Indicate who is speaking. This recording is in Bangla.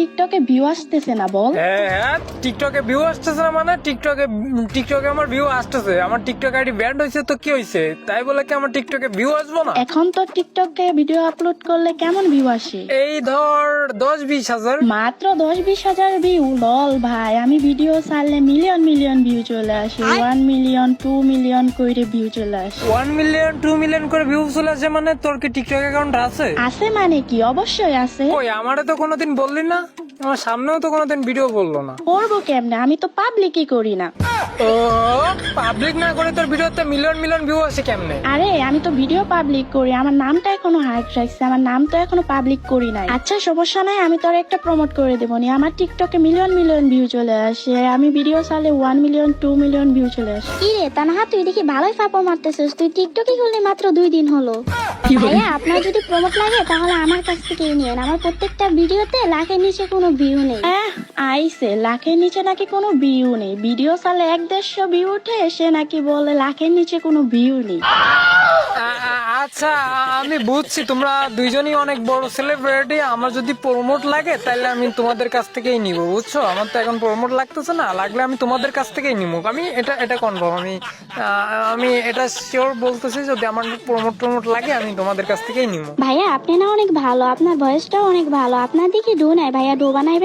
Speaker 1: টিকটকে ভিউ আসতেছে না বল।
Speaker 2: হ্যাঁ হ্যাঁ টিকটকে ভিউ আসতেছে না মানে টিকটকে টিকটকে আমার ভিউ আসতেছে। আমার টিকটক আইডি ব্যান্ড হয়েছে তো কি হয়েছে তাই বলে কি আমার টিকটকে ভিউ আসব না?
Speaker 1: এখন তো টিকটকে ভিডিও আপলোড করলে কেমন ভিউ আসে?
Speaker 2: এই ধর দশ বিশ হাজার।
Speaker 1: মাত্র দশ বিশ হাজার ভিউ লল ভাই। আমি ভিডিও ছাড়লে মিলিয়ন মিলিয়ন ভিউ চলে আসে। ওয়ান মিলিয়ন টু মিলিয়ন করে ভিউ চলে আসে।
Speaker 2: ওয়ান মিলিয়ন টু মিলিয়ন করে ভিউ চলে আসে মানে তোর কি টিকটক অ্যাকাউন্ট আছে?
Speaker 1: আছে মানে কি? অবশ্যই আছে।
Speaker 2: ওই আমারে তো কোনোদিন বললি না? আমার সামনেও তো কোনোদিন ভিডিও বলল না।
Speaker 1: করব কেমনে? আমি তো পাবলিকই করি না।
Speaker 2: ও পাবলিক না করে তোর ভিডিওতে মিলিয়ন মিলিয়ন ভিউ আসে কেমনে?
Speaker 1: আরে আমি তো ভিডিও পাবলিক করি আমার নামটা এখনও রাখছে আমার নাম তো এখনও পাবলিক করি নাই। আচ্ছা সমস্যা নাই আমি তোর একটা প্রমোট করে দেবো নি আমার টিকটকে মিলিয়ন মিলিয়ন ভিউ চলে আসে আমি ভিডিও চালে one million to million view চলে আসে।
Speaker 3: কি রে তানহা তুই দেখি ভালোই মারতেছিস তুই টিকটকে খুললি মাত্র দুই দিন হলো। ভাইয়া আপনার যদি প্রমোট লাগে তাহলে আমার কাছ থেকে নিয়েন আমার প্রত্যেকটা ভিডিওতে লাখের নিচে কোনো ভিউ নেই।
Speaker 1: আহ, আইসে লাখের নিচে নাকি কোনো ভিউ নেই ভিডিও চালে এক দেড়শো ভিউ উঠে সে নাকি বলে লাখের নিচে কোনো ভিউ নেই।
Speaker 2: আচ্ছা আমি বুঝছি তোমরা দুইজনই অনেক বড় সেলিব্রিটি আমার যদি প্রমোট লাগে তাহলে আমি তোমাদের কাছ থেকেই নিব বুঝছ? আমার তো এখন প্রমোট লাগতেছে না লাগলে আমি তোমাদের কাছ থেকেই নিব। আমি এটা এটা কনফার্ম আমি আমি এটা শিওর বলতেছি যদি আমার প্রমোট প্রমোট লাগে আমি তোমাদের কাছ থেকেই নিব।
Speaker 3: ভাইয়া আপনি না অনেক ভালো আপনার ভয়েসটাও অনেক ভালো আপনার দিকে ডো নাই ভাইয়া ডো বানাইবেন